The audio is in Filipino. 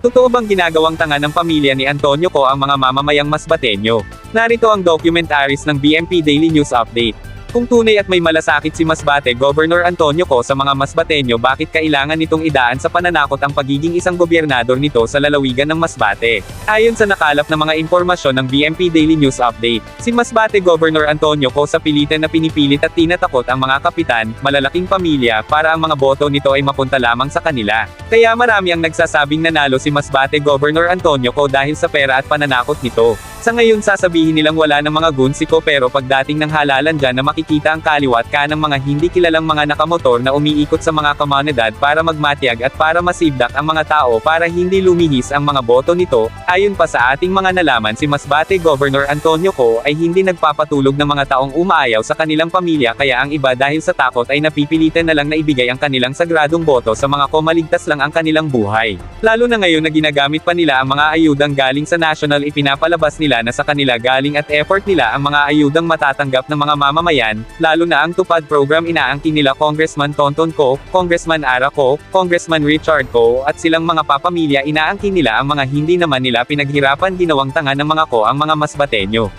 Totoo bang ginagawang tanga ng pamilya ni Antonio ko ang mga mamamayang Masbateño? Narito ang documentaries ng BMP Daily News Update. Kung tunay at may malasakit si Masbate Governor Antonio ko sa mga Masbateño bakit kailangan nitong idaan sa pananakot ang pagiging isang gobyernador nito sa lalawigan ng Masbate? Ayon sa nakalap na mga impormasyon ng BMP Daily News Update, si Masbate Governor Antonio ko sa pilitan na pinipilit at tinatakot ang mga kapitan, malalaking pamilya, para ang mga boto nito ay mapunta lamang sa kanila. Kaya marami ang nagsasabing nanalo si Masbate Governor Antonio ko dahil sa pera at pananakot nito. Sa ngayon sasabihin nilang wala ng mga gunsi ko pero pagdating ng halalan dyan na makikita ang kaliwat ka ng mga hindi kilalang mga nakamotor na umiikot sa mga komunidad para magmatyag at para masibdak ang mga tao para hindi lumihis ang mga boto nito, ayon pa sa ating mga nalaman si Masbate Governor Antonio Co ay hindi nagpapatulog ng mga taong umaayaw sa kanilang pamilya kaya ang iba dahil sa takot ay napipilitan na lang na ibigay ang kanilang sagradong boto sa mga komaligtas lang ang kanilang buhay. Lalo na ngayon na ginagamit pa nila ang mga ayudang galing sa national ipinapalabas nila na sa kanila galing at effort nila ang mga ayudang matatanggap ng mga mamamayan, lalo na ang tupad program inaangkin nila Congressman Tonton Ko, Congressman Ara Ko, Congressman Richard Ko at silang mga papamilya inaangkin nila ang mga hindi naman nila pinaghirapan ginawang tanga ng mga ko ang mga masbateño.